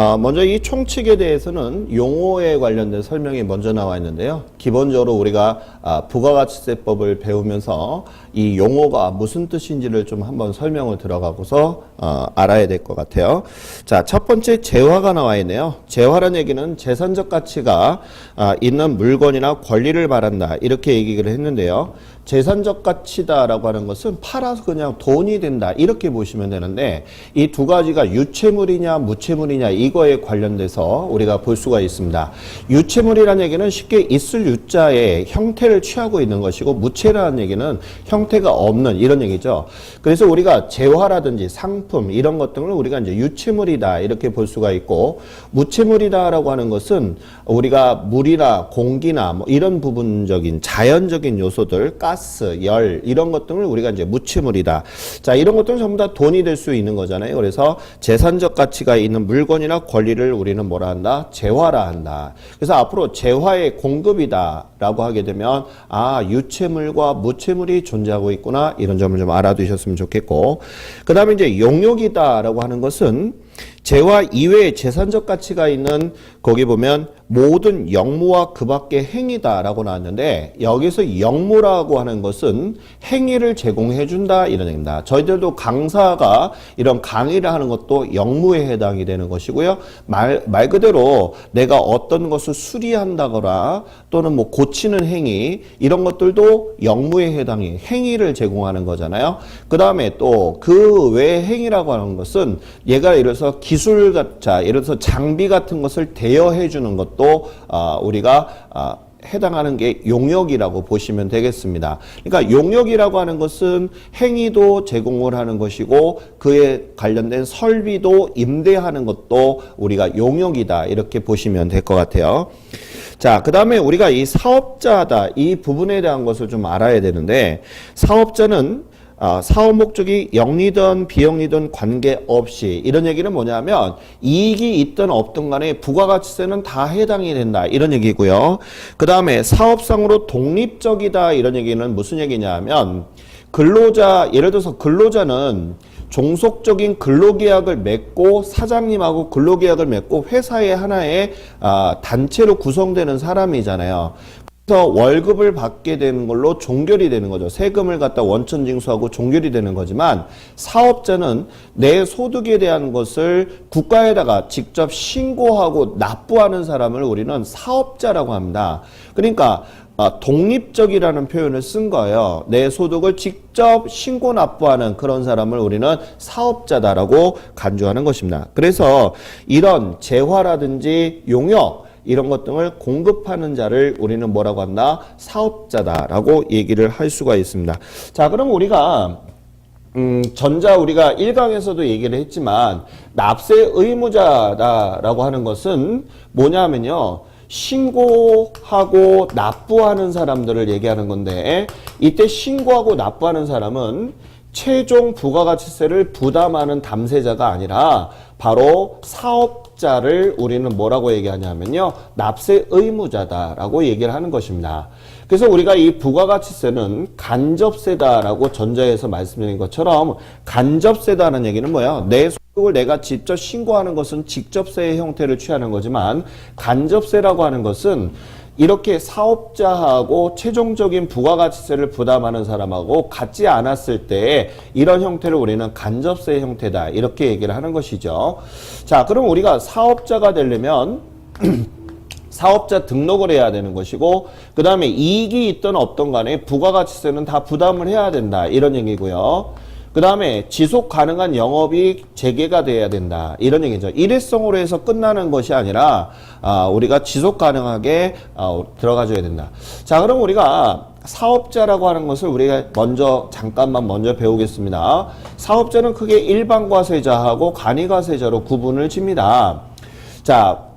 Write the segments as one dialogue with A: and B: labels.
A: 어, 먼저 이 총칙에 대해서는 용어에 관련된 설명이 먼저 나와 있는데요. 기본적으로 우리가 아, 부가가치세법을 배우면서 이 용어가 무슨 뜻인지를 좀 한번 설명을 들어가고서 어, 알아야 될 것 같아요. 자, 첫 번째 재화가 나와 있네요. 재화란 얘기는 재산적 가치가 아, 있는 물건이나 권리를 말한다. 이렇게 얘기를 했는데요. 재산적 가치다라고 하는 것은 팔아서 그냥 돈이 된다. 이렇게 보시면 되는데 이 두 가지가 유체물이냐 무체물이냐 이거에 관련돼서 우리가 볼 수가 있습니다. 유체물이라는 얘기는 쉽게 있을 유자의 형태를 취하고 있는 것이고 무체라는 얘기는 형태가 없는 이런 얘기죠. 그래서 우리가 재화라든지 상품 이런 것들을 우리가 이제 유체물이다 이렇게 볼 수가 있고 무체물이다라고 하는 것은 우리가 물이나 공기나 뭐 이런 부분적인 자연적인 요소들 가스, 열 이런 것들을 우리가 이제 무체물이다. 자, 이런 것들은 전부 다 돈이 될 수 있는 거잖아요. 그래서 재산적 가치가 있는 물건이나 권리를 우리는 뭐라 한다? 재화라 한다. 그래서 앞으로 재화의 공급이다라고 하게 되면 아, 유체물과 무체물이 존재하고 있구나. 이런 점을 좀 알아두셨으면 좋겠고. 그다음에 이제 용역이다라고 하는 것은 재화 이외에 재산적 가치가 있는 거기 보면 모든 영무와 그 밖의 행위다라고 나왔는데 여기서 영무라고 하는 것은 행위를 제공해 준다 이런 얘기입니다. 저희들도 강사가 이런 강의를 하는 것도 영무에 해당이 되는 것이고요. 말, 말 그대로 내가 어떤 것을 수리한다거나 또는 뭐 고치는 행위 이런 것들도 영무에 해당이 행위를 제공하는 거잖아요. 그 다음에 또 그 외의 행위라고 하는 것은 얘가 예를 들어서 기술 자 예를 들어서 장비 같은 것을 대 여해 주는 것도 아, 우리가 아, 해당하는 게 용역이라고 보시면 되겠습니다. 그러니까 용역이라고 하는 것은 행위도 제공을 하는 것이고 그에 관련된 설비도 임대하는 것도 우리가 용역이다 이렇게 보시면 될 것 같아요. 자, 그 다음에 우리가 이 사업자다 이 부분에 대한 것을 좀 알아야 되는데 사업자는 아, 사업 목적이 영리든 비영리든 관계없이 이런 얘기는 뭐냐면 이익이 있든 없든 간에 부가가치세는 다 해당이 된다 이런 얘기고요. 그 다음에 사업상으로 독립적이다 이런 얘기는 무슨 얘기냐면 근로자 예를 들어서 근로자는 종속적인 근로계약을 맺고 사장님하고 근로계약을 맺고 회사의 하나의 아, 단체로 구성되는 사람이잖아요. 그래서 월급을 받게 되는 걸로 종결이 되는 거죠. 세금을 갖다 원천 징수하고 종결이 되는 거지만 사업자는 내 소득에 대한 것을 국가에다가 직접 신고하고 납부하는 사람을 우리는 사업자라고 합니다. 그러니까 아, 독립적이라는 표현을 쓴 거예요. 내 소득을 직접 신고 납부하는 그런 사람을 우리는 사업자다라고 간주하는 것입니다. 그래서 이런 재화라든지 용역 이런 것 등을 공급하는 자를 우리는 뭐라고 한다? 사업자다라고 얘기를 할 수가 있습니다. 자, 그럼 우리가 음, 전자 우리가 1강에서도 얘기를 했지만 납세 의무자다라고 하는 것은 뭐냐면요. 신고하고 납부하는 사람들을 얘기하는 건데 이때 신고하고 납부하는 사람은 최종 부가가치세를 부담하는 담세자가 아니라 바로 사업 자를 우리는 뭐라고 얘기하냐면요. 납세 의무자다라고 얘기를 하는 것입니다. 그래서 우리가 이 부가가치세는 간접세다라고 전자에서 말씀드린 것처럼 간접세다는 얘기는 뭐야? 내 소득을 내가 직접 신고하는 것은 직접세의 형태를 취하는 거지만 간접세라고 하는 것은 이렇게 사업자하고 최종적인 부가가치세를 부담하는 사람하고 같지 않았을 때 이런 형태를 우리는 간접세 형태다 이렇게 얘기를 하는 것이죠. 자, 그럼 우리가 사업자가 되려면 사업자 등록을 해야 되는 것이고 그 다음에 이익이 있든 없든 간에 부가가치세는 다 부담을 해야 된다 이런 얘기고요. 그 다음에 지속 가능한 영업이 재개가 돼야 된다 이런 얘기죠. 일회성으로 해서 끝나는 것이 아니라 아, 우리가 지속 가능하게 아, 들어가줘야 된다. 자 그럼 우리가 사업자라고 하는 것을 우리가 먼저 잠깐만 먼저 배우겠습니다. 사업자는 크게 일반과세자하고 간이과세자로 구분을 집니다. 자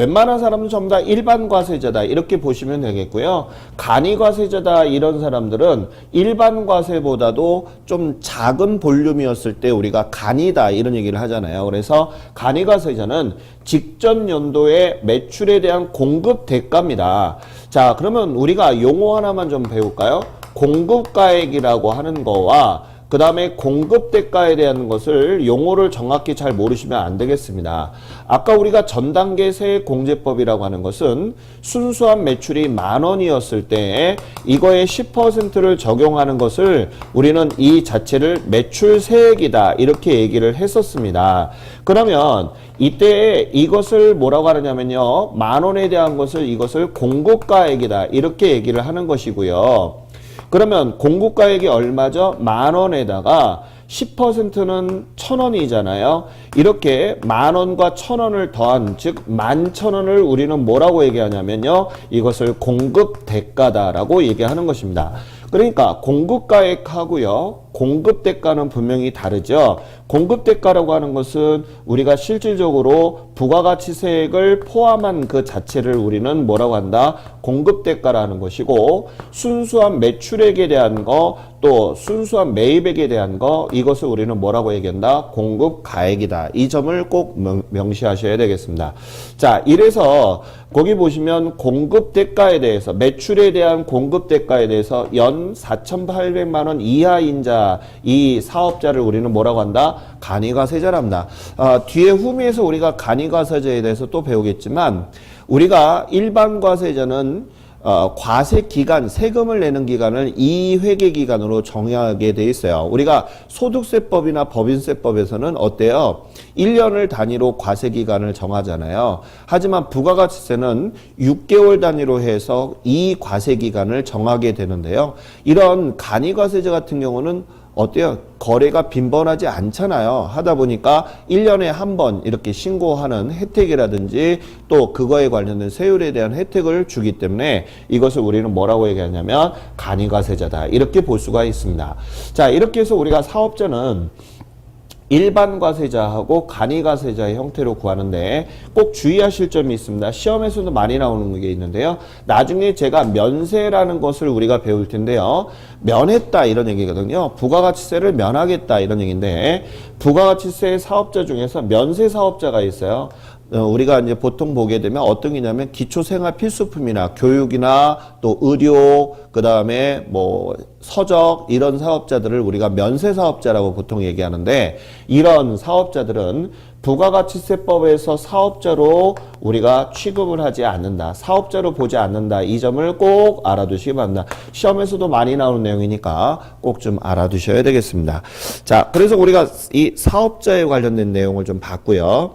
A: 웬만한 사람은 전부 다 일반 과세자다 이렇게 보시면 되겠고요. 간이 과세자다 이런 사람들은 일반 과세보다도 좀 작은 볼륨이었을 때 우리가 간이다 이런 얘기를 하잖아요. 그래서 간이 과세자는 직전 연도의 매출에 대한 공급 대가입니다. 자, 그러면 우리가 용어 하나만 좀 배울까요? 공급가액이라고 하는 거와 그 다음에 공급 대가에 대한 것을 용어를 정확히 잘 모르시면 안 되겠습니다. 아까 우리가 전 단계 세액 공제법이라고 하는 것은 순수한 매출이 만 원이었을 때 이거의 10%를 적용하는 것을 우리는 이 자체를 매출 세액이다 이렇게 얘기를 했었습니다. 그러면 이때 이것을 뭐라고 하느냐면요. 만 원에 대한 것을 이것을 공급가액이다 이렇게 얘기를 하는 것이고요. 그러면 공급가액이 얼마죠? 만 원에다가 10%는 천 원이잖아요. 이렇게 만 원과 천 원을 더한 즉 만 천 원을 우리는 뭐라고 얘기하냐면요. 이것을 공급 대가다라고 얘기하는 것입니다. 그러니까 공급가액하고요. 공급 대가는 분명히 다르죠. 공급 대가라고 하는 것은 우리가 실질적으로 부가가치세액을 포함한 그 자체를 우리는 뭐라고 한다? 공급 대가라는 것이고 순수한 매출액에 대한 거 또 순수한 매입액에 대한 거 이것을 우리는 뭐라고 얘기한다? 공급 가액이다. 이 점을 꼭 명, 명시하셔야 되겠습니다. 자, 이래서 거기 보시면 공급 대가에 대해서 매출에 대한 공급 대가에 대해서 연 4,800만 원 이하인 자, 이 사업자를 우리는 뭐라고 한다? 간이가 세자랍니다. 아, 뒤에 후미에서 우리가 간이가 세자에 대해서 또 배우겠지만 우리가 일반 과세자는 어, 과세 기간, 세금을 내는 기간을 이회계 기간으로 정하게 돼 있어요. 우리가 소득세법이나 법인세법에서는 어때요? 1년을 단위로 과세 기간을 정하잖아요. 하지만 부가가치세는 6개월 단위로 해서 이 과세 기간을 정하게 되는데요. 이런 간이과세제 같은 경우는 어때요? 거래가 빈번하지 않잖아요. 하다 보니까 1년에 한 번 이렇게 신고하는 혜택이라든지 또 그거에 관련된 세율에 대한 혜택을 주기 때문에 이것을 우리는 뭐라고 얘기하냐면 간이과세자다. 이렇게 볼 수가 있습니다. 자, 이렇게 해서 우리가 사업자는 일반 과세자하고 간이 과세자의 형태로 구하는데 꼭 주의하실 점이 있습니다. 시험에서도 많이 나오는 게 있는데요. 나중에 제가 면세라는 것을 우리가 배울 텐데요. 면했다 이런 얘기거든요. 부가가치세를 면하겠다 이런 얘기인데 부가가치세 사업자 중에서 면세 사업자가 있어요. 어, 우리가 이제 보통 보게 되면 어떤 게냐면 기초생활 필수품이나 교육이나 또 의료 그 다음에 뭐 서적 이런 사업자들을 우리가 면세 사업자라고 보통 얘기하는데 이런 사업자들은 부가가치세법에서 사업자로 우리가 취급을 하지 않는다. 사업자로 보지 않는다. 이 점을 꼭 알아두시기 바랍니다. 시험에서도 많이 나오는 내용이니까 꼭 좀 알아두셔야 되겠습니다. 자, 그래서 우리가 이 사업자에 관련된 내용을 좀 봤고요.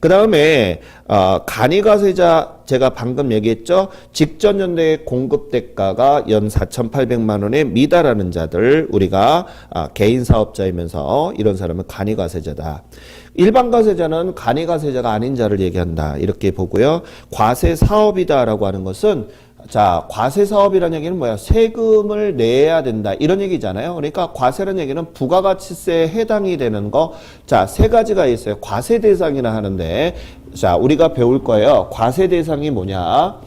A: 그 다음에 어, 간이가세자 제가 방금 얘기했죠. 직전 연도의 공급 대가가 연 4,800만 원에 미달하는 자들 우리가 아, 개인 사업자이면서 이런 사람은 간이가세자다. 일반 과세자는 간이가세자가 아닌 자를 얘기한다. 이렇게 보고요. 과세 사업이다라고 하는 것은 자, 과세 사업이라는 얘기는 뭐야? 세금을 내야 된다. 이런 얘기잖아요. 그러니까 과세라는 얘기는 부가가치세에 해당이 되는 거. 자, 세 가지가 있어요. 과세 대상이라 하는데. 자, 우리가 배울 거예요. 과세 대상이 뭐냐?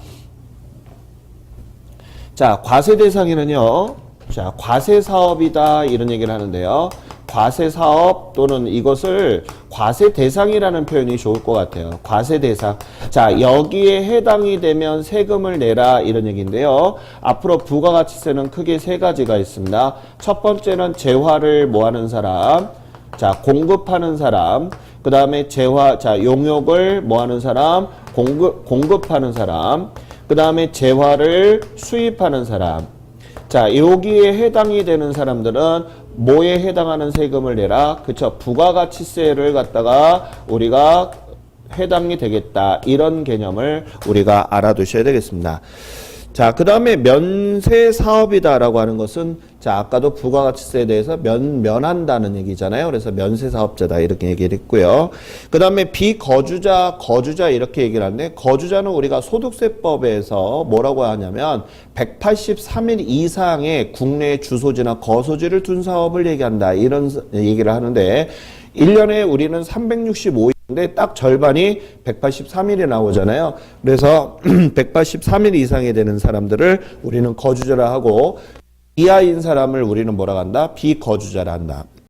A: 자, 과세 대상에는요. 자, 과세 사업이다. 이런 얘기를 하는데요. 과세 사업 또는 이것을 과세 대상이라는 표현이 좋을 것 같아요. 과세 대상. 자, 여기에 해당이 되면 세금을 내라 이런 얘기인데요. 앞으로 부가가치세는 크게 세 가지가 있습니다. 첫 번째는 재화를 뭐 하는 사람. 자, 공급하는 사람. 그 다음에 재화, 자, 용역을 뭐 하는 사람. 공급, 공급하는 사람. 그 다음에 재화를 수입하는 사람. 자, 여기에 해당이 되는 사람들은 뭐에 해당하는 세금을 내라? 그쵸. 부가가치세를 갖다가 우리가 해당이 되겠다. 이런 개념을 우리가 알아두셔야 되겠습니다. 자, 그 다음에 면세 사업이다라고 하는 것은 자, 아까도 부가가치세에 대해서 면, 면한다는 얘기잖아요. 그래서 면세 사업자다 이렇게 얘기를 했고요. 그 다음에 비거주자, 거주자 이렇게 얘기를 하는데 거주자는 우리가 소득세법에서 뭐라고 하냐면 183일 이상의 국내 주소지나 거소지를 둔 사업을 얘기한다. 이런 얘기를 하는데 1년에 우리는 365일 근데 딱 절반이 183일이 나오잖아요. 그래서 183일 이상이 되는 사람들을 우리는 거주자라 하고 이하인 사람을 우리는 뭐라 한다? 비거주자라 한다.